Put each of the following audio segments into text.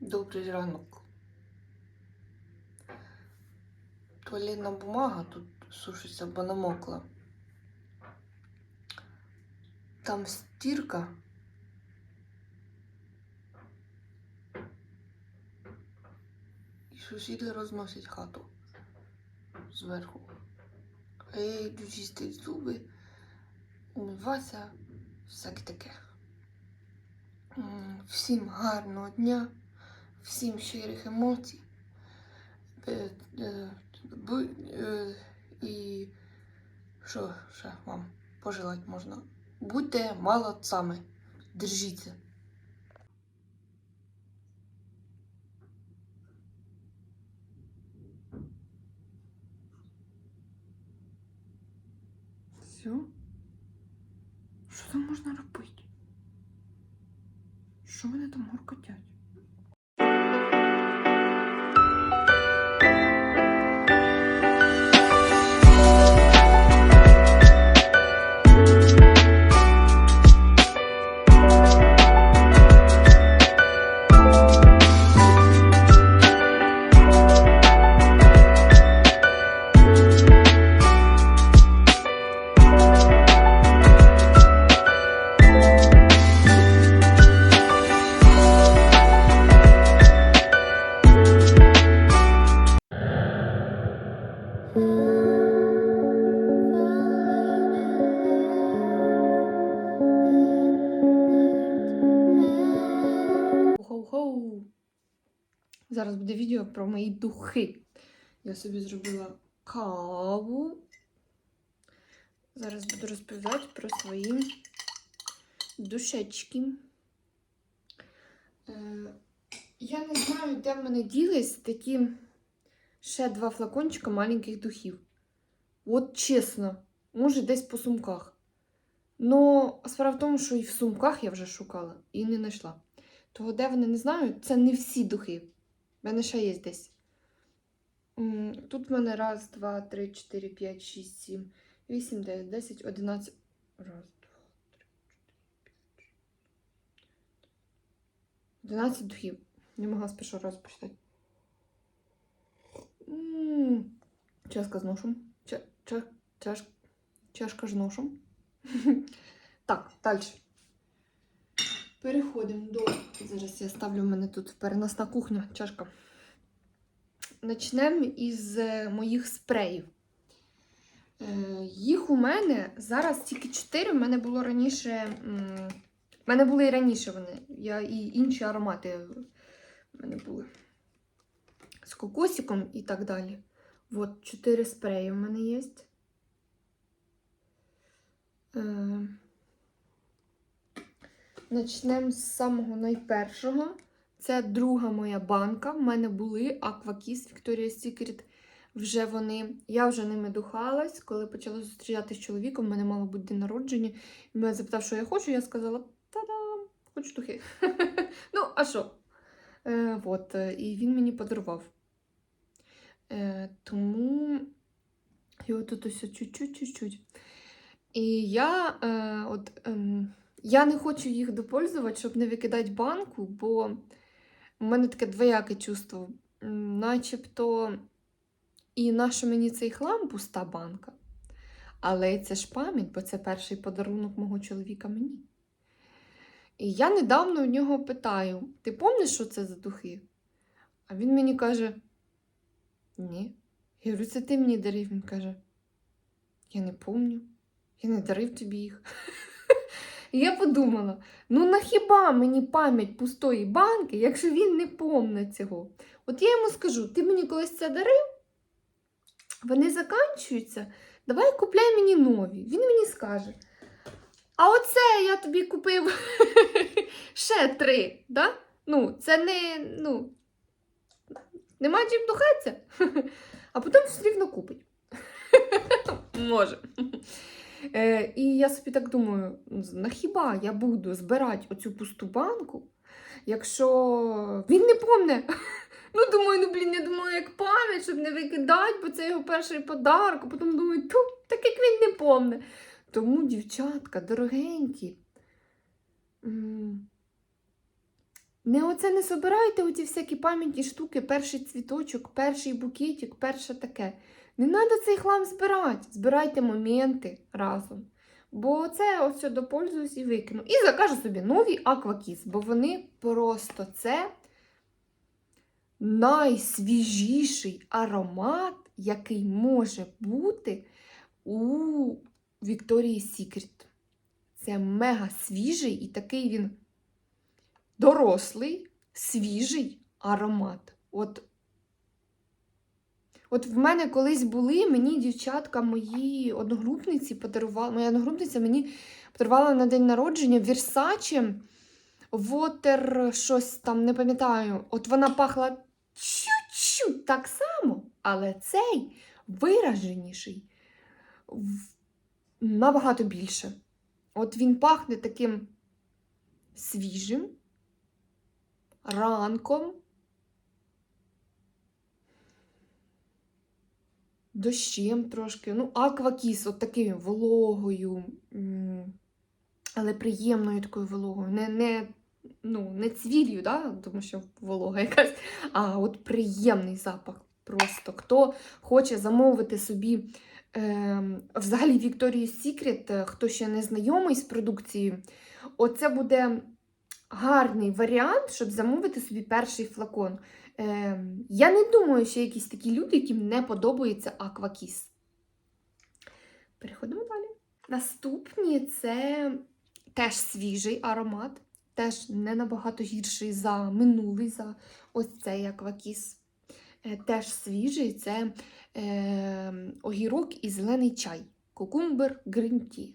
Добрий ранок. Туалетна бумага тут сушиться, бо намокла. Там стірка. І сусіди розносять хату зверху. А я йду чистити зуби, умиватися, всяке таке. Всім гарного дня, всім щирих емоцій. Е, е, е, І що ще вам пожелати можна? Будьте молодцями, держіться. Все? Що там можна робити? Що вони там горкотять? Зараз буде відео про мої духи. Я собі зробила каву. Зараз буду розповідати про свої душечки. Е, я не знаю, де в мене ділись такі ще два флакончика маленьких духів. От чесно, може, десь по сумках. Но справа в тому, що і в сумках я вже шукала і не знайшла. Того, де вони не знаю, це не всі духи. В мене ще є десь. Тут в мене раз, два, три, чотири, п'ять, шість, сім, вісім, дев'ять, десять, одинадцять. Раз, два, три, чотири, п'ять. Одинадцять духів. Не могла з першого разу почитати. Чашка з ношем. Ча- ча- чаш- Чашка з ношем. Так, далі. Переходимо до. Зараз я ставлю в мене тут переносна кухня, чашка. Почнемо із е, моїх спреїв. Е, Їх у мене зараз тільки 4. В мене було раніше. В мене були і раніше вони. Я і інші аромати в мене були. З кокосиком і так далі. От, 4 спреї в мене є. Начнемо з самого найпершого. Це друга моя банка. В мене були Aquakis Victoria's Secret. Вже вони. Я вже ними духалась. Коли почала зустрічатися з чоловіком, в мене мало бути день народження. Він мене запитав, що я хочу. Я сказала: та-дам, хочу духи. ну, а що? Е, от, е, і він мені подарував. Е, тому його тут ось чуть-чуть-чуть. І я от. ем, я не хочу їх допользувати, щоб не викидати банку, бо в мене таке двояке чувство. Начебто і наша мені цей хлам пуста банка. Але це ж пам'ять, бо це перший подарунок мого чоловіка мені. І я недавно у нього питаю: ти пам'ятаєш, що це за духи? А він мені каже: Ні. Я говорю, це ти мені дарив. Він каже: Я не пам'ятаю, я не дарив тобі їх. І я подумала: ну на хіба мені пам'ять пустої банки, якщо він не помне цього? От я йому скажу: ти мені колись це дарив, вони заканчуються, давай купляй мені нові. Він мені скаже. А оце я тобі купив ще три. Да? Ну, це не. ну, Нема чим духатися, а потім все рівно купить. Може. Е, і я собі так думаю: на хіба я буду збирати оцю пусту банку, якщо він не помне? Ну, думаю, ну блін, я думала, як пам'ять, щоб не викидати, бо це його перший подарок. Потім думаю, ту, так як він не помне. Тому, дівчатка, дорогенькі, не оце не собирайте оці всякі пам'ятні штуки, перший цвіточок, перший букетик, перше таке. Не треба цей хлам збирати. Збирайте моменти разом. Бо це ось допользуюсь і викину. І закажу собі нові аквакіс, бо вони просто це найсвіжіший аромат, який може бути у Вікторії Сікрет. Це мега свіжий і такий він дорослий, свіжий аромат. От, от в мене колись були, мені дівчатка, мої одногрупниці подарували, моя одногрупниця мені подарувала на день народження Versace Water, щось там, не пам'ятаю. От вона пахла чуть-чуть так само, але цей вираженіший набагато більше. От він пахне таким свіжим, ранком, дощем трошки. Ну, аквакіс, от такою вологою, але приємною такою вологою. Не, не, ну, не цвілью, да? тому що волога якась, а от приємний запах. Просто хто хоче замовити собі е, взагалі Secret, е, хто ще не знайомий з продукцією, оце буде гарний варіант, щоб замовити собі перший флакон. Е, я не думаю, що є якісь такі люди, яким не подобається аквакіс. Переходимо далі. Наступні це теж свіжий аромат, теж не набагато гірший за минулий, за ось цей аквакіс. Е, Теж свіжий це е, огірок і зелений чай. Кукумбер грінті.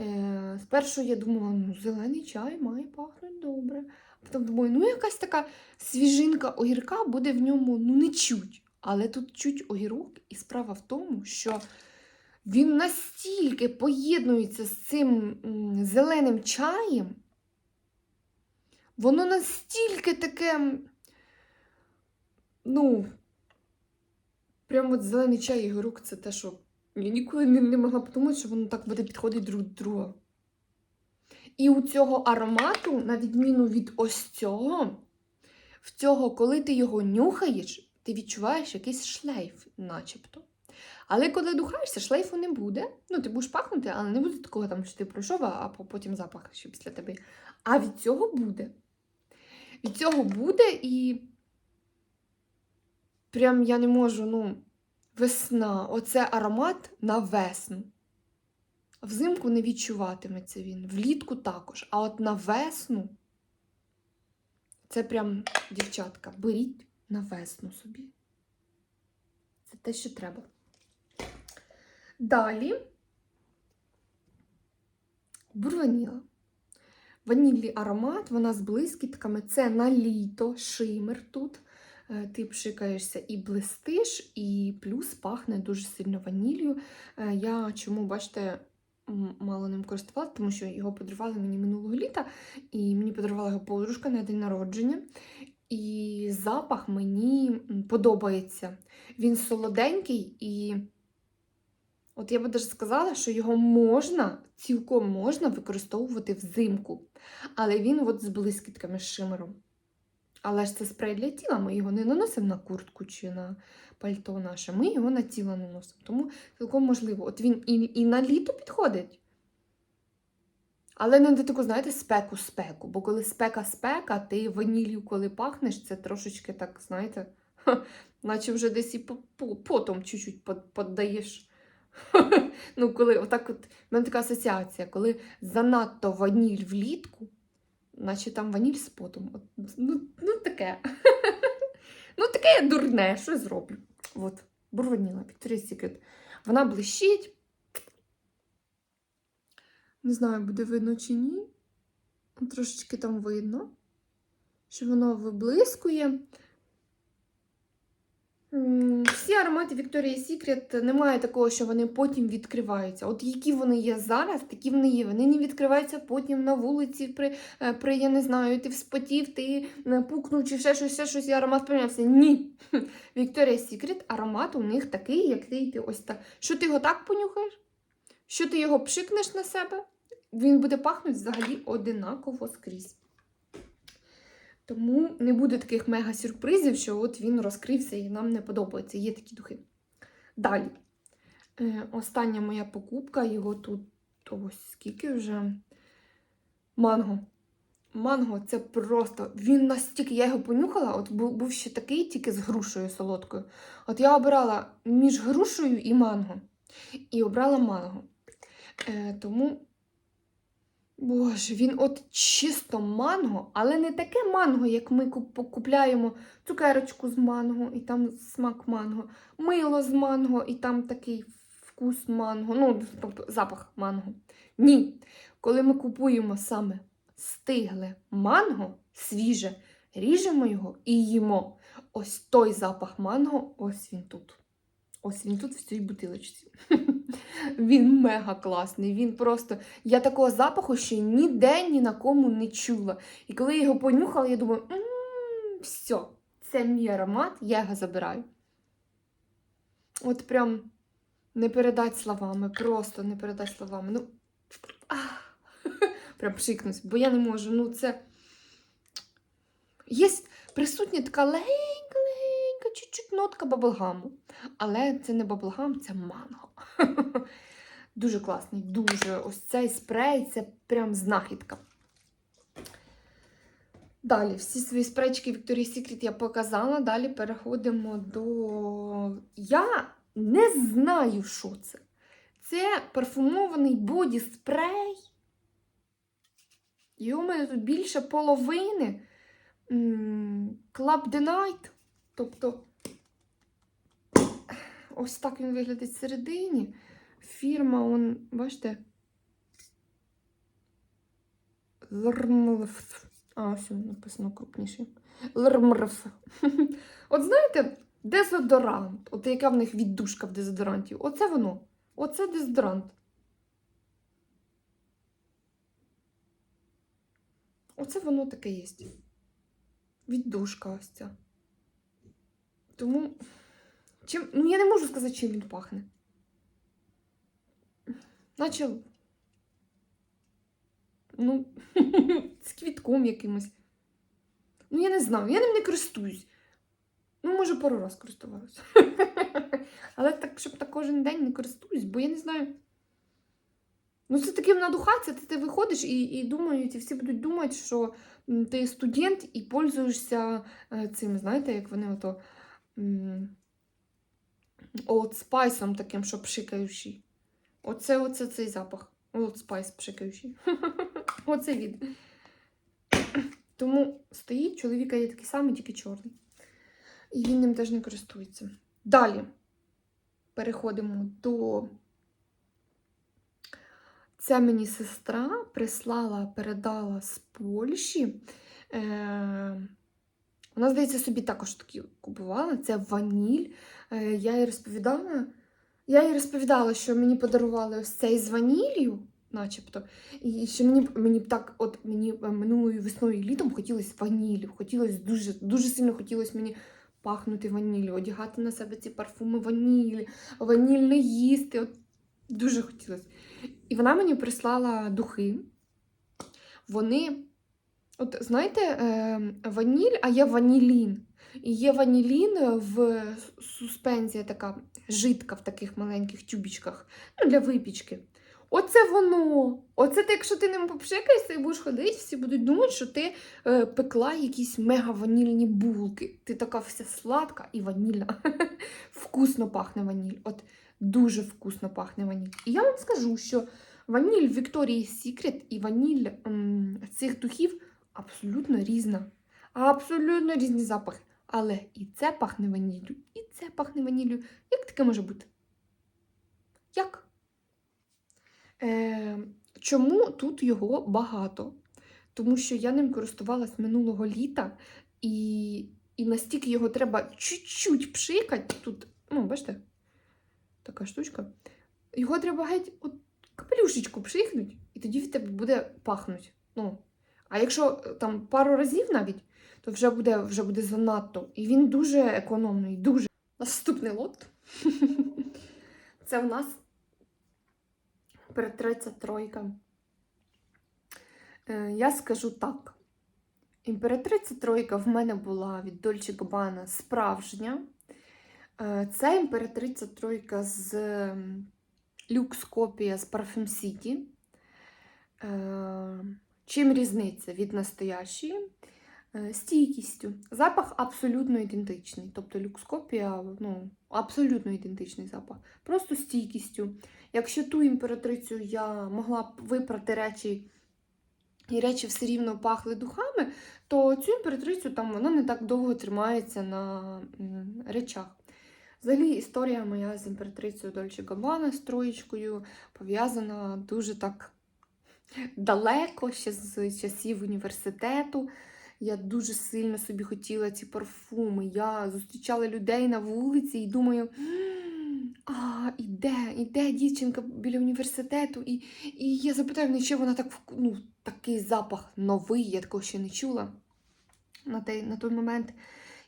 Е, спершу я думала, ну, зелений чай має пахнути добре. Потім думаю, ну якась така свіжинка огірка буде в ньому ну не чуть. Але тут чуть огірок, і справа в тому, що він настільки поєднується з цим зеленим чаєм, воно настільки таке, ну, прямо от зелений чай і огірок це те, що я ніколи не, могла подумати, що воно так буде підходити друг до друга. І у цього аромату, на відміну від ось цього, в цього, коли ти його нюхаєш, ти відчуваєш якийсь шлейф, начебто. Але коли духаєшся, шлейфу не буде. Ну, ти будеш пахнути, але не буде такого, там, що ти пройшов, а потім запах що після тебе. А від цього буде. Від цього буде і прям я не можу, ну, весна. Оце аромат на весну. Взимку не відчуватиметься він, влітку також. А от на весну це прям, дівчатка, беріть на весну собі. Це те, що треба. Далі бурваніла. Ванільний аромат, вона з блискітками. Це на літо, шимер тут. Е, Ти пшикаєшся і блистиш, і плюс пахне дуже сильно ваніллю. Е, Я чому, бачите, мало ним користувалася, тому що його подарували мені минулого літа, і мені подарувала його подружка на день народження. І запах мені подобається. Він солоденький, і от я би даже сказала, що його можна, цілком можна використовувати взимку. Але він от з блискітками з шимером. Але ж це спрей для тіла, ми його не наносимо на куртку чи на пальто наше, ми його на тіло наносимо. Тому цілком можливо. От він і, і на літо підходить. Але не до таку, знаєте, спеку-спеку. Бо коли спека-спека, ти ванілью, коли пахнеш, це трошечки так, знаєте, ха, наче вже десь і по- по- потом чуть-чуть под- поддаєш. Ну, коли отак от, в мене така асоціація, коли занадто ваніль влітку, наче там ваніль з потом. От, ну, ну таке. ну, таке дурне, що я зроблю. От, бурваніла, Victoria's Secret. Вона блищить. Не знаю, буде видно чи ні. Трошечки там видно, що воно виблискує. Всі аромати Victoria's Secret немає такого, що вони потім відкриваються. От які вони є зараз, такі вони є. Вони не відкриваються потім на вулиці, при, е, при я не знаю, ти вспотів, ти пукнув чи ще щось, ще щось, і аромат помінявся. Ні. Victoria's Secret аромат у них такий, як ти, ти ось так. Що ти його так понюхаєш? Що ти його пшикнеш на себе? він буде пахнути взагалі одинаково скрізь. Тому не буде таких мега-сюрпризів, що от він розкрився і нам не подобається. Є такі духи. Далі. Е, остання моя покупка, його тут ось скільки вже. Манго. Манго це просто. Він настільки, я його понюхала, от був, ще такий, тільки з грушею солодкою. От я обирала між грушею і манго. І обрала манго. Е, тому, боже, він от чисто манго, але не таке манго, як ми куп- купляємо цукерочку з манго, і там смак манго, мило з манго, і там такий вкус манго, ну, тобто запах манго. Ні. Коли ми купуємо саме стигле манго, свіже, ріжемо його і їмо. Ось той запах манго, ось він тут. Ось він тут в цій бутилочці. Він мега класний. Він просто. Я такого запаху ще ніде ні на кому не чула. І коли я його понюхала, я думаю, «М, все, це мій аромат, я його забираю. От прям не передать словами, просто не передать словами. Ну, прям пшикнусь, бо я не можу. Ну, це. Є присутня така легенька-легенька, чуть-чуть нотка баблгаму. Але це не баблгам, це манго. Дуже класний, дуже. Ось цей спрей це прям знахідка. Далі, всі свої спрейчики Victoria's Secret я показала. Далі переходимо до. Я не знаю, що це. Це парфумований боді спрей. І у мене тут більше половини. Club the Night. Тобто, ось так він виглядає всередині. Фірма, он, бачите? Лрмлф. А, ось написано крупніше. Лрмрф. От знаєте, дезодорант. От яка в них віддушка в дезодоранті. Оце воно. Оце дезодорант. Оце воно таке є. Віддушка ось ця. Тому. Чим... Ну, я не можу сказати, чим він пахне. Наче. Ну, з квітком якимось. Ну, я не знаю, я ним не користуюсь. Ну, може, пару раз користувалася. Але так, щоб так кожен день не користуюсь, бо я не знаю. Ну, це таким надухатися, ти, ти виходиш і, і думають, і всі будуть думати, що ти студент і пользуєшся е, цим, знаєте, як вони ото м, Old Spice таким, що пшикаючий. Оце, оце цей запах. Old Spice пшикаючий. Оце від. Тому стоїть, чоловіка є такий самий, тільки чорний. І він ним теж не користується. Далі переходимо до. Це мені сестра прислала, передала з Польщі. Е, вона, здається, собі також такі купувала. Це ваніль. Е, я їй розповідала. Я їй розповідала, що мені подарували ось цей з ванілью, начебто. І що мені, мені так, от мені е, минулою весною і літом хотілося ванілю. Хотілося дуже, дуже сильно хотілося мені пахнути ваніллю, одягати на себе ці парфуми ванілі, ванільне їсти. От дуже хотілося. І вона мені прислала духи. Вони, от знаєте, е, ваніль, а є ванілін. І є ванілін в суспензія така жидка в таких маленьких тюбічках ну, для випічки. Оце воно. Оце ти, якщо ти ним попшикаєшся і будеш ходити, всі будуть думати, що ти е, пекла якісь мега ванільні булки. Ти така вся сладка і ванільна. Вкусно пахне ваніль. От дуже вкусно пахне ваніль. І я вам скажу, що ваніль Victoria's Secret і ваніль м, цих духів абсолютно різна. Абсолютно різні запахи. Але і це пахне ваніллю, і це пахне ваніллю. Як таке може бути? Як? Е, чому тут його багато? Тому що я ним користувалась минулого літа, і, і настільки його треба чуть-чуть пшикати. Тут, ну, бачите, така штучка. Його треба геть от капелюшечку пшикнуть, і тоді в тебе буде пахнуть. Ну, а якщо е, там пару разів навіть, то вже буде, вже буде занадто. І він дуже економний, дуже. Наступний лот. Це в нас перед 33. Е, Я скажу так. Імператриця тройка в мене була від Дольче Габана справжня. Е, Це імператриця тройка з люкс копія з Parfum City. Чим різниця від настоящої? Е, Стійкістю. Запах абсолютно ідентичний. Тобто люкс-копія ну, абсолютно ідентичний запах. Просто стійкістю. Якщо ту імператрицю я могла б випрати речі, і речі все рівно пахли духами, то цю імператрицю там вона не так довго тримається на речах. Взагалі, історія моя з імператрицею Дольче Габбана, з троєчкою, пов'язана дуже так далеко, ще з часів університету. Я дуже сильно собі хотіла ці парфуми. Я зустрічала людей на вулиці і думаю, «М, а, іде, іде дівчинка біля університету, і, і я запитаю, неї, чи вона так ну, такий запах новий, я такого ще не чула на той, на той момент.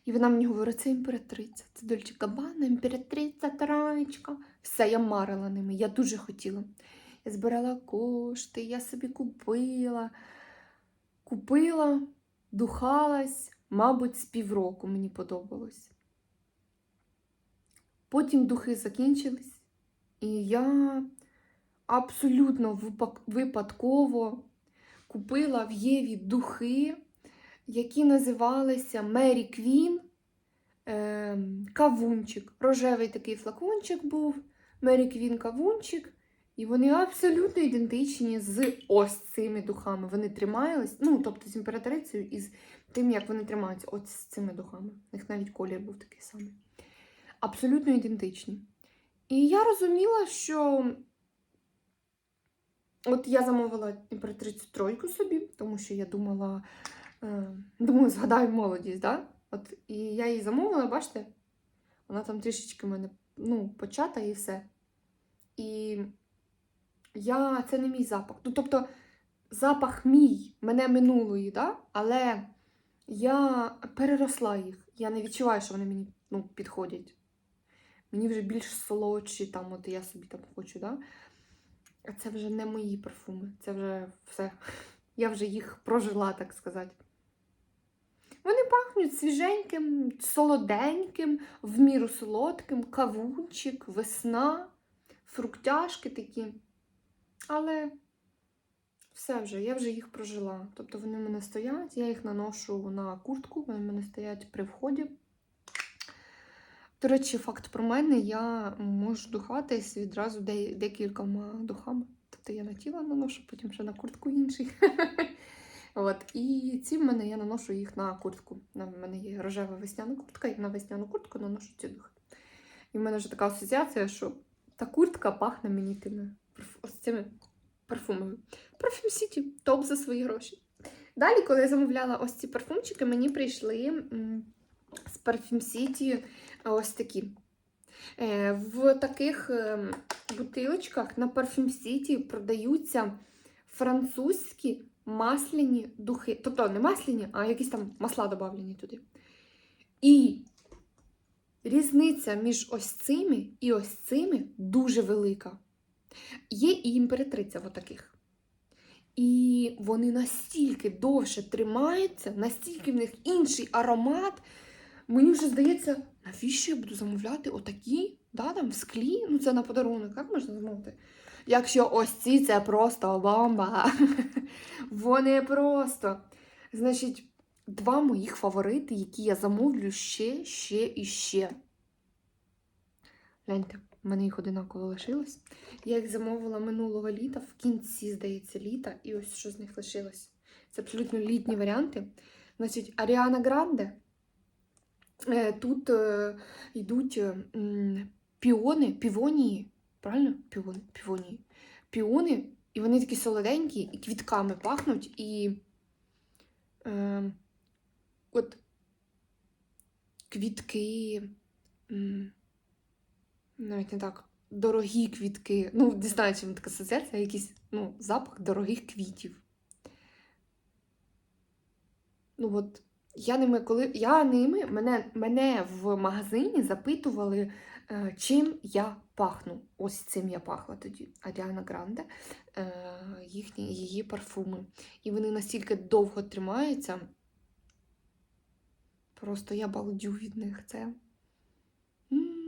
І вона мені говорить, це імператриця, це Дольче Габбана, імператриця, троєчка. Все, я марила ними, я дуже хотіла. Збирала кошти, я собі купила. Купила, духалась, мабуть, з півроку мені подобалось. Потім духи закінчились, і я абсолютно випадково купила в Єві духи, які називалися Мері Квін. ем, Кавунчик. Рожевий такий флакончик був, Мері Квін кавунчик. І вони абсолютно ідентичні з ось цими духами. Вони тримались, ну, тобто з імператрицею і з тим, як вони тримаються, ось з цими духами. У них навіть колір був такий самий. Абсолютно ідентичні. І я розуміла, що от я замовила імператрицю тройку собі, тому що я думала, е, думаю, згадаю молодість, да? От, і я її замовила, бачите, вона там трішечки в мене ну, почата і все. І я, це не мій запах. Ну, тобто, запах мій, мене минулої, да? але я переросла їх. Я не відчуваю, що вони мені ну, підходять. Мені вже більш солодші, там, от я собі там хочу, да? А це вже не мої парфуми. Це вже все. Я вже їх прожила, так сказати. Вони пахнуть свіженьким, солоденьким, в міру солодким, кавунчик, весна, фруктяшки такі. Але все вже, я вже їх прожила. Тобто вони в мене стоять, я їх наношу на куртку, вони в мене стоять при вході. До речі, факт про мене, я можу духатись відразу декількома духами. Тобто я на тіло наношу, потім ще на куртку інший. От. І ці в мене я наношу їх на куртку. В мене є рожева весняна куртка, і на весняну куртку наношу ці духи. І в мене вже така асоціація, що та куртка пахне мені тими ось цими парфумами. Парфюм Сіті, топ за свої гроші. Далі, коли я замовляла ось ці парфумчики, мені прийшли з Парфюм Сіті ось такі. Е, В таких ем, бутилочках на Парфюм Сіті продаються французькі масляні духи. Тобто не масляні, а якісь там масла додавлені туди. І різниця між ось цими і ось цими дуже велика. Є і імператриця в таких. І вони настільки довше тримаються, настільки в них інший аромат. Мені вже здається, навіщо я буду замовляти отакі, да, там в склі, ну це на подарунок, як можна замовити? Якщо ось ці це просто бомба. Вони просто. Значить, два моїх фаворити, які я замовлю ще, ще і ще. Гляньте, в мене їх одинаково лишилось. Я їх замовила минулого літа, в кінці, здається, літа, і ось що з них лишилось. Це абсолютно літні варіанти. Значить, Аріана Гранде. Тут е, йдуть е, піони, півонії. Правильно? Піони, півонії. Піони, і вони такі солоденькі, і квітками пахнуть, і е, от квітки. М, навіть не так. Дорогі квітки. Ну, не знаю, чим така асоціація, якийсь ну, запах дорогих квітів. Ну, от, я ними, коли я ними, мене, мене в магазині запитували Е, Чим я пахну? Ось цим я пахла тоді. Аріана Гранде, е, їхні, її парфуми. І вони настільки довго тримаються. Просто я балдю від них. Це. М.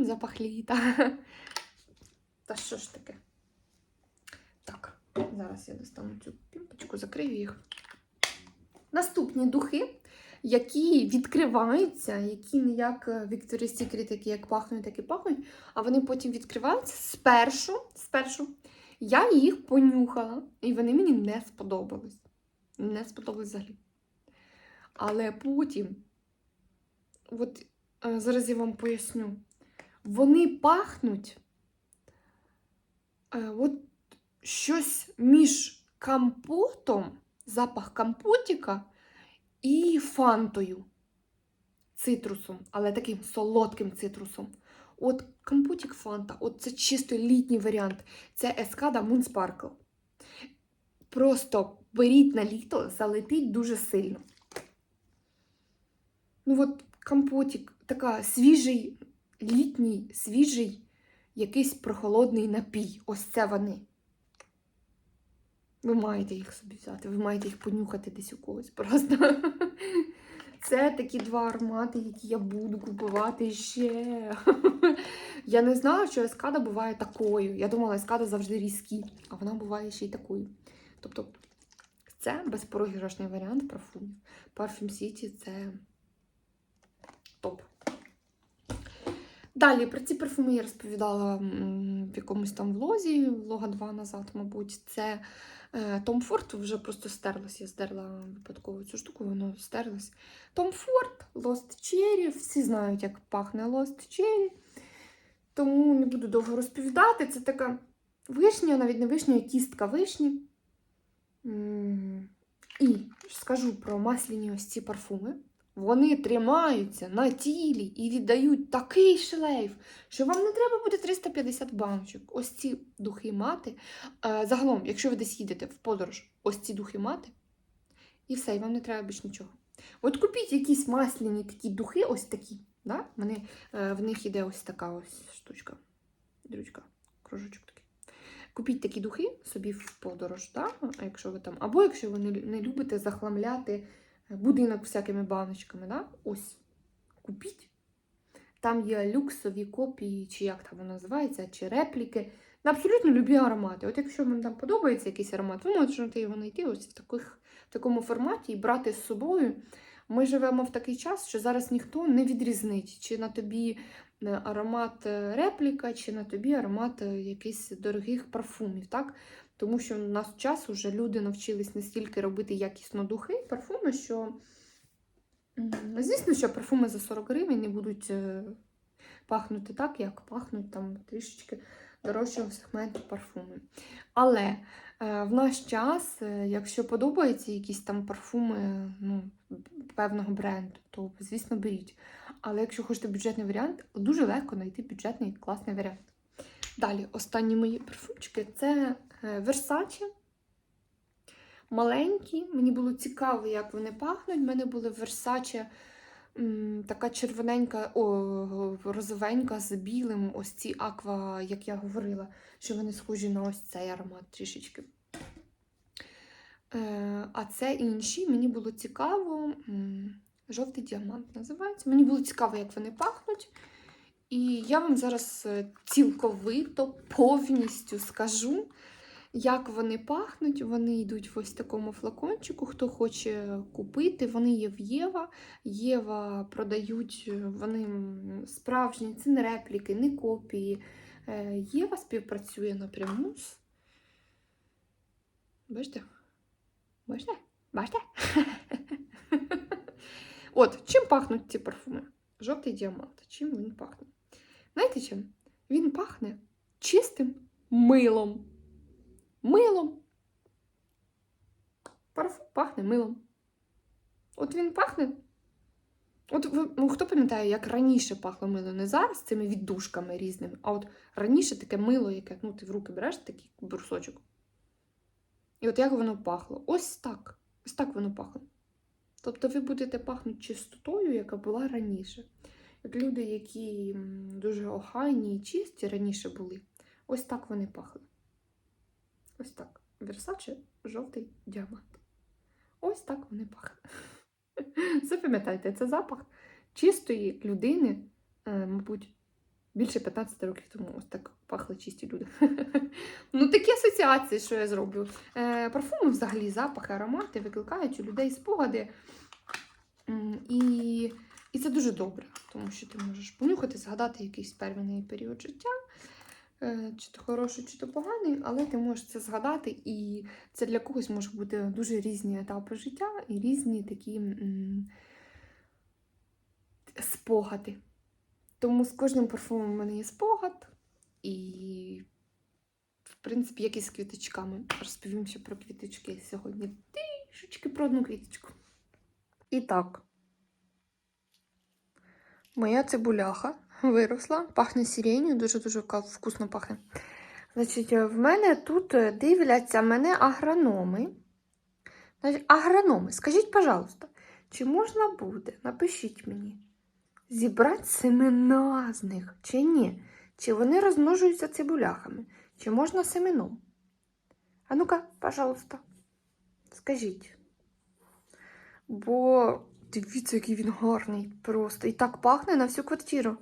Запах літа. Та що ж таке? Так, зараз я достану цю пімпочку, закрию їх. Наступні духи, які відкриваються, які не як е, Victoria's Secret, які як пахнуть, так і пахнуть, а вони потім відкриваються спершу, спершу я їх понюхала, і вони мені не сподобались. Не сподобались взагалі. Але потім, от е, зараз я вам поясню, вони пахнуть е, от щось між компотом, запах компотика і фантою, цитрусом, але таким солодким цитрусом. От компотик фанта, от це чисто літній варіант. Це Ескада Moon Sparkle. Просто беріть на літо, залетить дуже сильно. Ну от компотик, така свіжий, літній, свіжий, якийсь прохолодний напій. Ось це вони. Ви маєте їх собі взяти, ви маєте їх понюхати десь у когось просто. Це такі два аромати, які я буду купувати ще. Я не знала, що ескада буває такою. Я думала, ескада завжди різкі, а вона буває ще й такою. Тобто, це безпрограшний варіант парфумів. Parfum City це топ. Далі про ці парфуми я розповідала в якомусь там влозі, влога 2 назад, мабуть. Це е, Tom Ford вже просто стерлась. Я здерла випадково цю штуку, воно стерлось. Tom Ford, Lost Cherry. Всі знають, як пахне Lost Cherry. Тому не буду довго розповідати. Це така вишня, навіть не вишня, а кістка вишні. І скажу про масляні ось ці парфуми. Вони тримаються на тілі і віддають такий шлейф, що вам не треба буде 350 баночок. Ось ці духи мати. Е, Загалом, якщо ви десь їдете в подорож, ось ці духи мати, і все, і вам не треба більше нічого. От купіть якісь масляні такі духи, ось такі. Да? Вони, е, в них іде ось така ось штучка. Дрючка, кружочок такий. Купіть такі духи собі в подорож, да? якщо ви там, або якщо ви не, не любите захламляти будинок всякими баночками, да? ось купіть. Там є люксові копії, чи як там воно називається, чи репліки. На абсолютно любі аромати. От якщо вам там подобається якийсь аромат, ви можете його знайти ось в, таких, в такому форматі і брати з собою. Ми живемо в такий час, що зараз ніхто не відрізнить, чи на тобі е, аромат е, репліка, чи на тобі аромат е, якихось дорогих парфумів. так? Тому що в нас час вже люди навчились настільки робити якісно духи, і парфуми, що, звісно, що парфуми за 40 гривень не будуть е, пахнути так, як пахнуть там трішечки дорожчого сегменту парфуми. Але е, в наш час, е, якщо подобаються якісь там парфуми ну, певного бренду, то, звісно, беріть. Але якщо хочете бюджетний варіант, дуже легко знайти бюджетний класний варіант. Далі, останні мої парфумчики це Versace. Маленькі. Мені було цікаво, як вони пахнуть. У мене були Versace така червоненька, о, розовенька з білим. Ось ці аква, як я говорила, що вони схожі на ось цей аромат трішечки. Е, а це інші. Мені було цікаво. Жовтий діамант називається. Мені було цікаво, як вони пахнуть. І я вам зараз е, цілковито повністю скажу, як вони пахнуть. Вони йдуть в ось такому флакончику. Хто хоче купити, вони є в Єва. Єва продають, е, вони справжні, це не репліки, не копії. Е, Єва співпрацює напряму. Бачите? Бачите? Бачите? От, чим пахнуть ці парфуми? Жовтий діамант. Чим він пахне? Знаєте чим? Він пахне чистим милом. Милом. Парфум пахне милом. От він пахне. От ви, ну, хто пам'ятає, як раніше пахло мило? Не зараз цими віддушками різними, а от раніше таке мило, яке ну, ти в руки береш такий брусочок. І от як воно пахло? Ось так. Ось так воно пахло. Тобто ви будете пахнути чистотою, яка була раніше. От люди, які дуже охайні і чисті раніше були, ось так вони пахли. Ось так. Версаче жовтий діамант. Ось так вони пахли. Запам'ятайте, це запах чистої людини, е, мабуть, більше 15 років тому. Ось так пахли чисті люди. ну, такі асоціації, що я зроблю. Е, парфуми, взагалі, запахи, аромати викликають у людей спогади. І, і це дуже добре, тому що ти можеш понюхати, згадати якийсь первинний період життя, чи то хороший, чи то поганий, але ти можеш це згадати, і це для когось може бути дуже різні етапи життя і різні такі м, спогади. Тому з кожним парфумом в мене є спогад, і, в принципі, як і з квіточками. Розповім ще про квіточки сьогодні. Трішечки про одну квіточку. І так. Моя цибуляха виросла, пахне сиренью, дуже-дуже вкусно пахне. Значить, е, в мене тут е, дивляться мене агрономи. Значить, агрономи, скажіть, пожалуйста, чи можна буде, напишіть мені, зібрати семена з них, чи ні? Чи вони розмножуються цибуляхами? Чи можна семеном? А ну-ка, пожалуйста, скажіть. Бо дивіться, який він гарний просто. І так пахне на всю квартиру.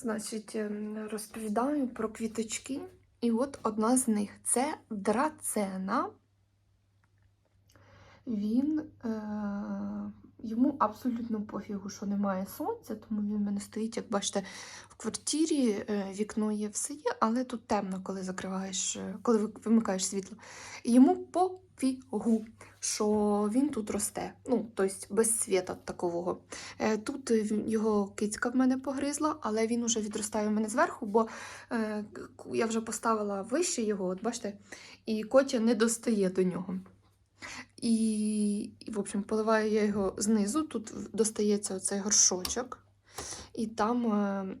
Значить, ем, розповідаю про квіточки. І от одна з них це драцена. Він е, йому абсолютно пофігу, що немає сонця, тому він в мене стоїть, як бачите, в квартирі е, вікно є, все є, але тут темно, коли закриваєш, е, коли вимикаєш світло. Йому пофігу, що він тут росте. Ну, тобто без світа такого. Е, Тут його кицька в мене погризла, але він уже відростає в мене зверху, бо я вже поставила вище його, от бачите, і котя не достає до нього. І, в общем, поливаю я його знизу. Тут достається оцей горшочок, і там е,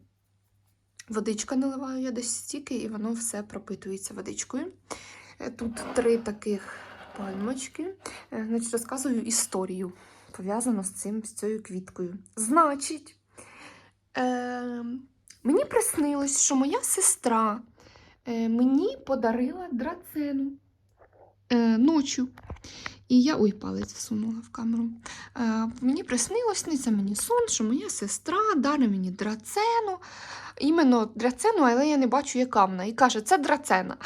водичка наливаю я десь стільки, і воно все пропитується водичкою. Е, Тут три таких пальмочки. Е, Значить, розказую історію, пов'язану з цим, з цією квіткою. Значить, е, мені приснилось, що моя сестра е, мені подарила драцену е, ночі. І я ой, палець всунула в камеру. Е, мені приснилось, сниться мені сон, що моя сестра дарить мені драцену. Іменно драцену, але я не бачу, яка вона. І каже, це драцена.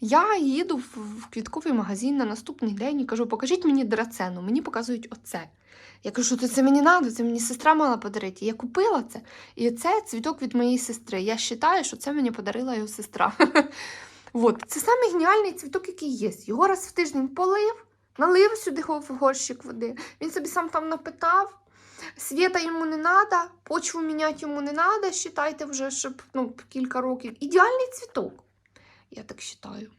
Я їду в квітковий магазин на наступний день і кажу, покажіть мені драцену. Мені показують оце. Я кажу, то це мені треба, це мені сестра мала подарити. Я купила це. І це цвіток від моєї сестри. Я вважаю, що це мені подарила його сестра. От, це самий геніальний цвіток, який є. Його раз в тиждень полив, налив сюди в горщик води. Він собі сам там напитав. Світа йому не треба, почву міняти йому не треба, вважайте вже, щоб ну, кілька років. Ідеальний цвіток. Я так вважаю.